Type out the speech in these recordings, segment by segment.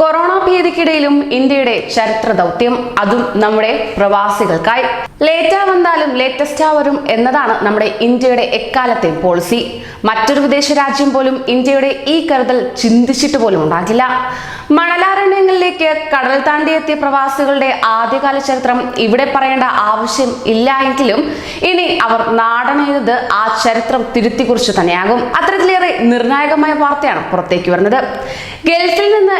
Corona ഭീതിക്കിടയിലും ഇന്ത്യയുടെ ചരിത്ര ദൗത്യം അതും നമ്മുടെ പ്രവാസികൾക്കായി. ലേറ്റാ വന്നാലും ലേറ്റസ്റ്റ് ആവരും എന്നതാണ് നമ്മുടെ ഇന്ത്യയുടെ എക്കാലത്തെ പോളിസി മറ്റൊരു വിദേശ രാജ്യം പോലും ഇന്ത്യയുടെ ഈ കരുതൽ ചിന്തിച്ചിട്ട് പോലും ഉണ്ടാകില്ല. മണലാരണ്യങ്ങളിലേക്ക് കടൽ താണ്ടിയെത്തിയ പ്രവാസികളുടെ ആദ്യകാല ചരിത്രം ഇവിടെ പറയേണ്ട ആവശ്യം ഇല്ല എങ്കിലും ഇനി അവർ നാടനെയ്തത് ആ ചരിത്രം തിരുത്തി കുറിച്ച് തന്നെയാകും. അത്തരത്തിലേറെ നിർണായകമായ വാർത്തയാണ് പുറത്തേക്ക് വരുന്നത്. ഗൾഫിൽ നിന്ന്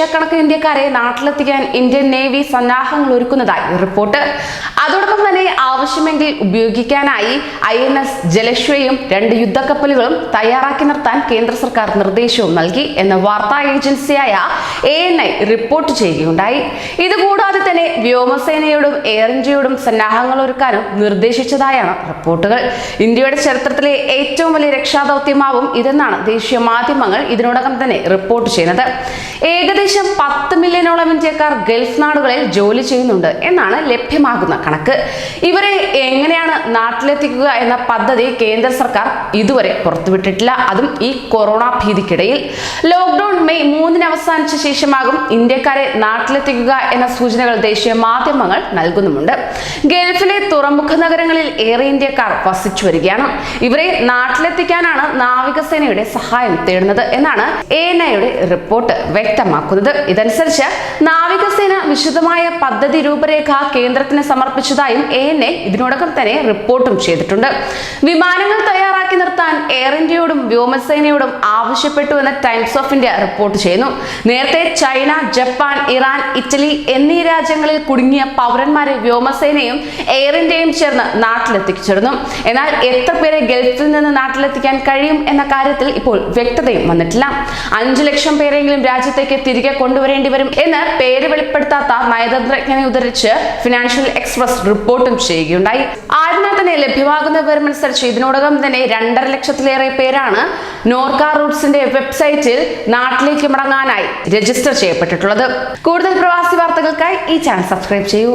ലക്ഷക്കണക്കിന് ഇന്ത്യക്കാരെ നാട്ടിലെത്തിക്കാൻ ഇന്ത്യൻ നേവി സന്നാഹങ്ങൾ ഒരുക്കുന്നതായി റിപ്പോർട്ട്. അതോടൊപ്പം തന്നെ ആവശ്യമെങ്കിൽ ഉപയോഗിക്കാനായി ഐ എൻ എസ് ജലശ്വയും രണ്ട് യുദ്ധക്കപ്പലുകളും തയ്യാറാക്കി നിർത്താൻ കേന്ദ്ര സർക്കാർ നിർദ്ദേശവും നൽകി എന്ന വാർത്താ ഏജൻസിയായ എ എൻ ഐ റിപ്പോർട്ട് ചെയ്യുകയുണ്ടായി. ഇതുകൂടാതെ തന്നെ വ്യോമസേനയോടും എയർ ഇന്ത്യയോടും സന്നാഹങ്ങൾ ഒരുക്കാനും നിർദ്ദേശിച്ചതായാണ് റിപ്പോർട്ടുകൾ. ഇന്ത്യയുടെ ചരിത്രത്തിലെ ഏറ്റവും വലിയ രക്ഷാദൗത്യമാവും ഇതെന്നാണ് ദേശീയ മാധ്യമങ്ങൾ ഇതിനോടകം തന്നെ റിപ്പോർട്ട് ചെയ്യുന്നത്. ഏകദേശം പത്ത് മില്യണോളം ഇന്ത്യക്കാർ ഗൾഫ് നാടുകളിൽ ജോലി ചെയ്യുന്നുണ്ട് എന്നാണ് ലഭ്യമാകുന്ന കണക്ക്. ഇവരെ എങ്ങനെയാണ് നാട്ടിലെത്തിക്കുക എന്ന പദ്ധതി കേന്ദ്ര സർക്കാർ ഇതുവരെ പുറത്തുവിട്ടിട്ടില്ല. അതും ഈ കൊറോണ ഭീതിക്കിടയിൽ. ലോക്ക്ഡൌൺ മെയ് മൂന്നിന് അവസാനിച്ച ശേഷമാകും ഇന്ത്യക്കാരെ നാട്ടിലെത്തിക്കുക എന്ന സൂചനകൾ ദേശീയ മാധ്യമങ്ങൾ നൽകുന്നുമുണ്ട്. ഗൾഫിലെ തുറമുഖ നഗരങ്ങളിൽ ഏറെ ഇന്ത്യക്കാർ വസിച്ചു വരികയാണ്. ഇവരെ നാട്ടിലെത്തിക്കാനാണ് നാവികസേനയുടെ സഹായം തേടുന്നത് എന്നാണ് എ റിപ്പോർട്ട് വ്യക്തമാക്കുന്നത്. ഇതനുസരിച്ച് നാവികസേന വിശദമായ പദ്ധതി രൂപരേഖ കേന്ദ്രത്തിന് സമർപ്പിച്ചതായും എ എൻ എ ഇതിനോടകം തന്നെ റിപ്പോർട്ടും ചെയ്തിട്ടുണ്ട്. വിമാനങ്ങൾ തയ്യാറാക്കി നിർത്താൻ എയർ ഇന്ത്യയോടും വ്യോമസേനയോടും ആവശ്യപ്പെട്ടു എന്ന് ടൈംസ് ഓഫ് ഇന്ത്യ റിപ്പോർട്ട് ചെയ്യുന്നു. നേരത്തെ ചൈന ജപ്പാൻ ഇറാൻ ഇറ്റലി എന്നീ രാജ്യങ്ങളിൽ കുടുങ്ങിയ പൗരന്മാരെ വ്യോമസേനയും എയർ ഇന്ത്യയും ചേർന്ന് നാട്ടിലെത്തിച്ചിരുന്നു എന്നാൽ എത്ര പേരെ ഗൾഫിൽ നിന്ന് നാട്ടിലെത്തിക്കാൻ കഴിയും എന്ന കാര്യത്തിൽ ഇപ്പോൾ വ്യക്തതയും വന്നിട്ടില്ല. അഞ്ചു ലക്ഷം പേരെങ്കിലും രാജ്യത്തേക്ക് തിരികെ കൊണ്ടുവരേണ്ടി വരും എന്ന് പേര് വെളിപ്പെടുത്താത്ത നയതന്ത്രജ്ഞനെ ഉദ്ധരിച്ച് ഫിനാൻഷ്യൽ എക്സ്പ്രസ് റിപ്പോർട്ടും ചെയ്യുകയുണ്ടായി. ആയതിനാൽ തന്നെ ലഭ്യമാകുന്ന വിവരമനുസരിച്ച് ഇതിനോടകം തന്നെ രണ്ടര ലക്ഷത്തിലേറെ പേരാണ് നോർക്ക റൂട്ട്സിന്റെ വെബ്സൈറ്റിൽ നാട്ടിലേക്ക് മടങ്ങാനായി രജിസ്റ്റർ ചെയ്യപ്പെട്ടിട്ടുള്ളത്. കൂടുതൽ പ്രവാസി വാർത്തകൾക്കായി ഈ ചാനൽ സബ്സ്ക്രൈബ് ചെയ്യൂ.